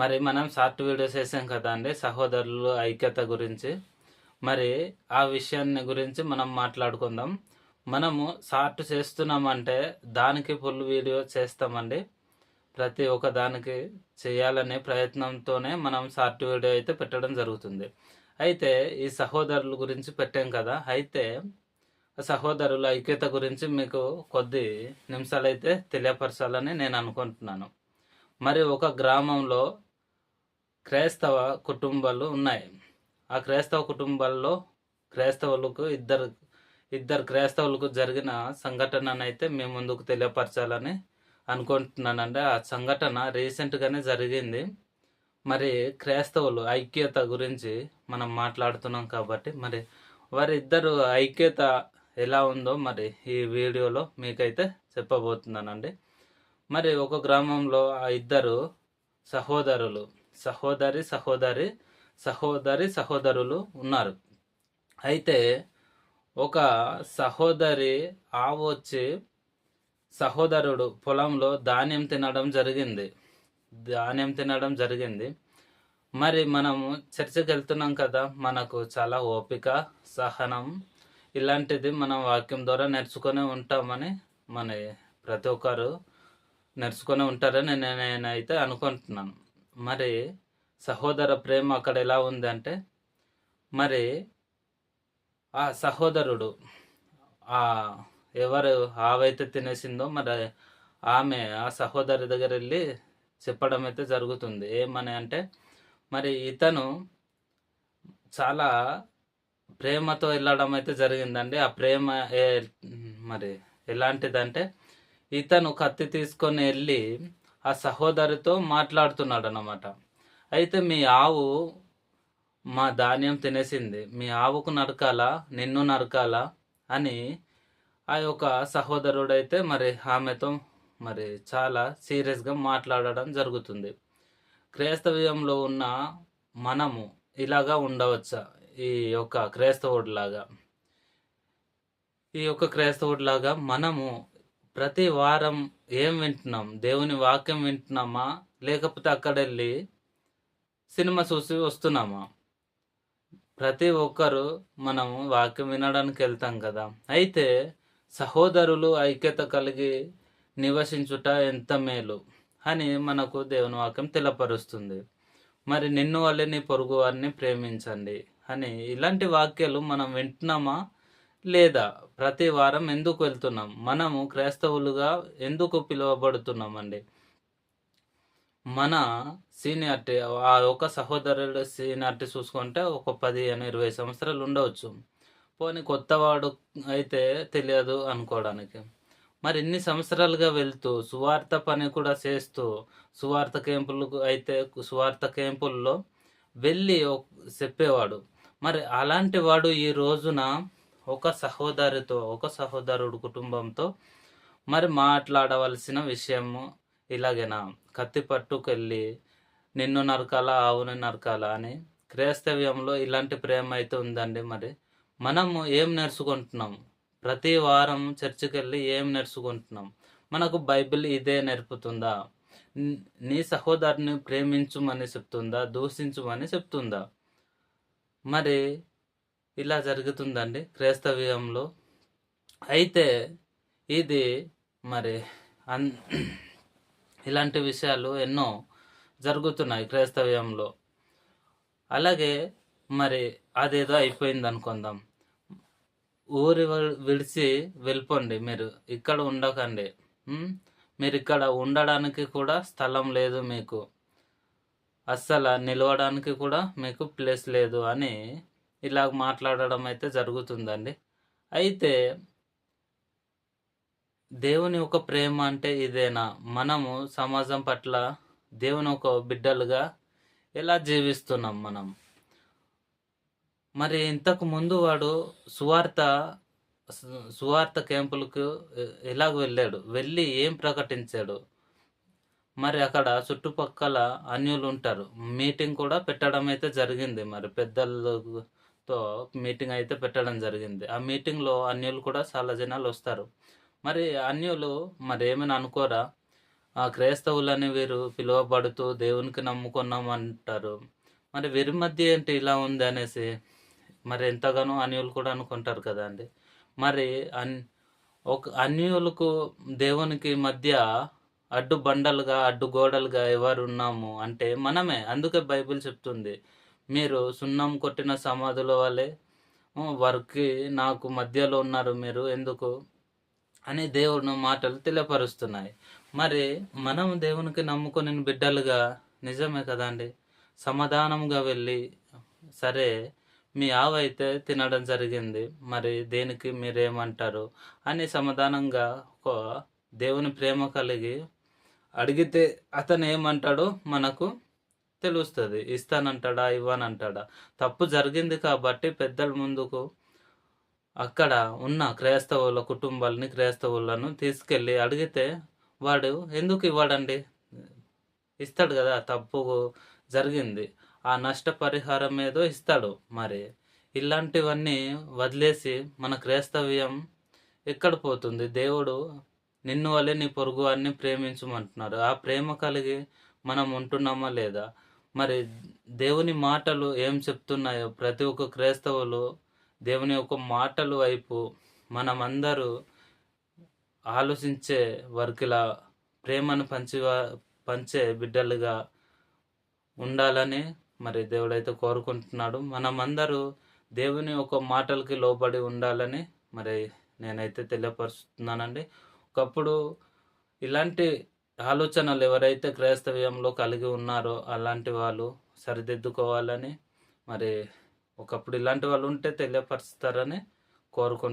మరి మనం short videos వేసాం కదా అండి సహోదరులు ఐక్యత గురించి. మరి ఆ విషయాన్ని గురించి మనం మాట్లాడుకుందాం. మనము షార్ట్ చేస్తున్నామంటే దానికి ఫుల్ వీడియో చేస్తామండి. ప్రతి ఒక్క దానికి చేయాలనే ప్రయత్నంతోనే మనం షార్ట్ వీడియో అయితే పెట్టడం జరుగుతుంది. అయితే ఈ సహోదరుల గురించి పెట్టాం కదా అయితే సహోదరుల ఐక్యత గురించి మీకు కొద్ది నిమిషాలు అయితే తెలియపరచాలని నేను అనుకుంటున్నాను. మరి ఒక గ్రామంలో క్రైస్తవ కుటుంబాలు ఉన్నాయి. ఆ క్రైస్తవ కుటుంబాల్లో క్రైస్తవులకు ఇద్దరు ఇద్దరు క్రైస్తవులకు జరిగిన సంఘటనను అయితే మేము ముందుకు తెలియపరచాలని అనుకుంటున్నానండి. ఆ సంఘటన రీసెంట్గానే జరిగింది. మరి క్రైస్తవులు ఐక్యత గురించి మనం మాట్లాడుతున్నాం కాబట్టి మరి వారిద్దరు ఐక్యత ఎలా ఉందో మరి ఈ వీడియోలో మీకైతే చెప్పబోతున్నానండి. మరి ఒక గ్రామంలో ఆ ఇద్దరు సహోదరులు సహోదరి సహోదరి సహోదరి సహోదరులు ఉన్నారు. అయితే ఒక సహోదరి ఆవు వచ్చి సహోదరుడు పొలంలో ధాన్యం తినడం జరిగింది. ధాన్యం తినడం జరిగింది. మరి మనము చర్చకి వెళ్తున్నాం కదా మనకు చాలా ఓపిక సహనం ఇలాంటిది మనం వాక్యం ద్వారా నేర్చుకొని ఉంటామని మన ప్రతి ఒక్కరు నేర్చుకొని ఉంటారని నేనైతే అనుకుంటున్నాను. మరి సహోదర ప్రేమ అక్కడ ఎలా ఉంది అంటే మరి ఆ సహోదరుడు ఆ ఎవరు ఆవైతే తినేసిందో మరి ఆమె ఆ సహోదరి దగ్గర వెళ్ళి చెప్పడం అయితే జరుగుతుంది. ఏమని అంటే మరి ఇతను చాలా ప్రేమతో వెళ్ళడం అయితే జరిగిందండి. ఆ ప్రేమ ఏ మరి ఎలాంటిదంటే ఇతను కత్తి తీసుకొని వెళ్ళి ఆ సహోదరితో మాట్లాడుతున్నాడు అన్నమాట అయితే మీ ఆవు మా ధాన్యం తినేసింది. మీ ఆవుకు నరకాలా? నిన్ను నరకాలా? అని ఆ యొక్క సహోదరుడైతే మరి ఆమెతో మరి చాలా సీరియస్గా మాట్లాడడం జరుగుతుంది. క్రైస్తవ్యంలో ఉన్న మనము ఇలాగా ఉండవచ్చా? ఈ యొక్క క్రైస్తవుడిలాగా? ఈ యొక్క క్రైస్తవుడిలాగా మనము ప్రతి వారం ఏం వింటున్నాం? దేవుని వాక్యం వింటున్నామా? లేకపోతే అక్కడ వెళ్ళి సినిమా చూసి వస్తున్నామా? ప్రతి ఒక్కరు మనం వాక్యం వినడానికి వెళ్తాం కదా. అయితే సహోదరులు ఐక్యత కలిగి నివసించుట ఎంత మేలు అని మనకు దేవుని వాక్యం తెలపరుస్తుంది. మరి నిన్ను వల్లే నీ పొరుగు వారిని ప్రేమించండి అని ఇలాంటి వాక్యాలు మనం వింటున్నామా? లేదా ప్రతి వారం ఎందుకు వెళ్తున్నాం? మనము క్రైస్తవులుగా ఎందుకు పిలువబడుతున్నామండి? మన సీనియారిటీ ఆ ఒక సహోదరుడు సీనియారిటీ చూసుకుంటే ఒక పదిహేను ఇరవై సంవత్సరాలు ఉండవచ్చు. పోనీ కొత్తవాడు అయితే తెలియదు అనుకోవడానికి. మరి ఇన్ని సంవత్సరాలుగా వెళ్తూ సువార్త పని కూడా చేస్తూ సువార్త క్యాంపులు అయితే సువార్త క్యాంపుల్లో వెళ్ళి చెప్పేవాడు. మరి అలాంటి వాడు ఈ రోజున ఒక సహోదరితో ఒక సహోదరుడు కుటుంబంతో మరి మాట్లాడవలసిన విషయము ఇలాగేనా? కత్తి పట్టుకెళ్ళి నిన్ను నరకాలా? ఆవుని నరకాలా? అని క్రైస్తవ్యంలో ఇలాంటి ప్రేమ అయితే ఉందండి మరి. మనము ఏం నేర్చుకుంటున్నాం? ప్రతి వారం చర్చికి వెళ్ళి ఏం నేర్చుకుంటున్నాం? మనకు బైబిల్ ఇదే నేర్పుతుందా? నీ సహోదరుని ప్రేమించుమని చెప్తుందా? దూషించుమని చెప్తుందా? మరి ఇలా జరుగుతుందండి క్రైస్తవ్యంలో. అయితే ఇది మరి అన్ ఇలాంటి విషయాలు ఎన్నో జరుగుతున్నాయి క్రైస్తవ్యంలో. అలాగే మరి అదేదో అయిపోయింది అనుకుందాం. ఊరి విడిచి వెళ్ళిపోండి మీరు. ఇక్కడ ఉండకండి. మీరు ఇక్కడ ఉండడానికి కూడా స్థలం లేదు మీకు. అస్సలు నిలవడానికి కూడా మీకు ప్లేస్ లేదు అని ఇలా మాట్లాడడం అయితే జరుగుతుందండి. అయితే దేవుని ఒక ప్రేమ అంటే ఇదేనా? మనము సమాజం పట్ల దేవుని ఒక బిడ్డలుగా ఎలా జీవిస్తున్నాం మనం? మరి ఇంతకు ముందు వాడు సువార్త సువార్త క్యాంపులకు ఎలాగ వెళ్ళాడు? వెళ్ళి ఏం ప్రకటించాడు? మరి అక్కడ చుట్టుపక్కల అన్యులు ఉంటారు. మీటింగ్ కూడా పెట్టడం అయితే జరిగింది. మరి తో మీటింగ్ అయితే పెట్టడం జరిగింది. ఆ మీటింగ్లో అన్యులు కూడా చాలా జనాలు వస్తారు. మరి అన్యులు మరి ఏమైనా అనుకోరా? ఆ క్రైస్తవులని వీరు పిలువబడుతూ దేవునికి నమ్ముకున్నాం అంటారు మరి వీరి మధ్య ఏంటి ఇలా ఉంది అనేసి మరి ఎంతగానో అన్యులు కూడా అనుకుంటారు కదండి మరి అన్ ఒక అన్యులకు దేవునికి మధ్య అడ్డు బండలుగా అడ్డు గోడలుగా ఎవరు ఉన్నాము అంటే మనమే. అందుకే బైబిల్ చెప్తుంది. మీరు సున్నం కొట్టిన సమాధుల వలె "ఉ, వారికి నాకు మధ్యలో ఉన్నారు మీరు ఎందుకు? అని దేవుని మాటలు తెలియపరుస్తున్నాయి. మరి మనం దేవునికి నమ్ముకొని బిడ్డలుగా నిజమే కదండి సమాధానంగా వెళ్ళి సరే మీ ఆవైతే తినడం జరిగింది మరి దేనికి మీరేమంటారు? అని సమాధానంగా ఒక దేవుని ప్రేమ కలిగి అడిగితే అతను ఏమంటాడో మనకు తెలుస్తుంది. ఇస్తానంటాడా ఇవ్వనంటాడా? తప్పు జరిగింది కాబట్టి పెద్దల ముందుకు అక్కడ ఉన్న క్రైస్తవుల కుటుంబాలని క్రైస్తవులను తీసుకెళ్ళి అడిగితే వాడు ఎందుకు ఇవ్వడండి? ఇస్తాడు కదా తప్పు జరిగింది. ఆ నష్టపరిహారం ఏదో ఇస్తాడు మరి. ఇలాంటివన్నీ వదిలేసి మన క్రైస్తవ్యం ఎక్కడ పోతుంది? దేవుడు నిన్ను వల్లే నీ పొరుగు అన్ని ప్రేమించమంటున్నారు ఆ ప్రేమ కలిగి మనం ఉంటున్నామా లేదా? మరి దేవుని మాటలు ఏం చెప్తున్నాయో ప్రతి ఒక్క క్రైస్తవులు దేవుని యొక్క మాటలు వైపు మనమందరూ ఆలోచించే వర్కిలా ప్రేమను పంచి పంచే బిడ్డలుగా ఉండాలని మరి దేవుడైతే కోరుకుంటున్నాడు. మనమందరూ దేవుని ఒక మాటలకి లోబడి ఉండాలని మరి నేనైతే తెలియపరుస్తున్నానండి. ఒకప్పుడు ఇలాంటి ఆలోచనలు ఎవరైతే క్రైస్తవ్యంలో కలిగి ఉన్నారో అలాంటి వాళ్ళు సరిదిద్దుకోవాలని మరి ఒకప్పుడు ఇలాంటి వాళ్ళు ఉంటే తెలియపరుస్తారని కోరుకుంటున్నాను.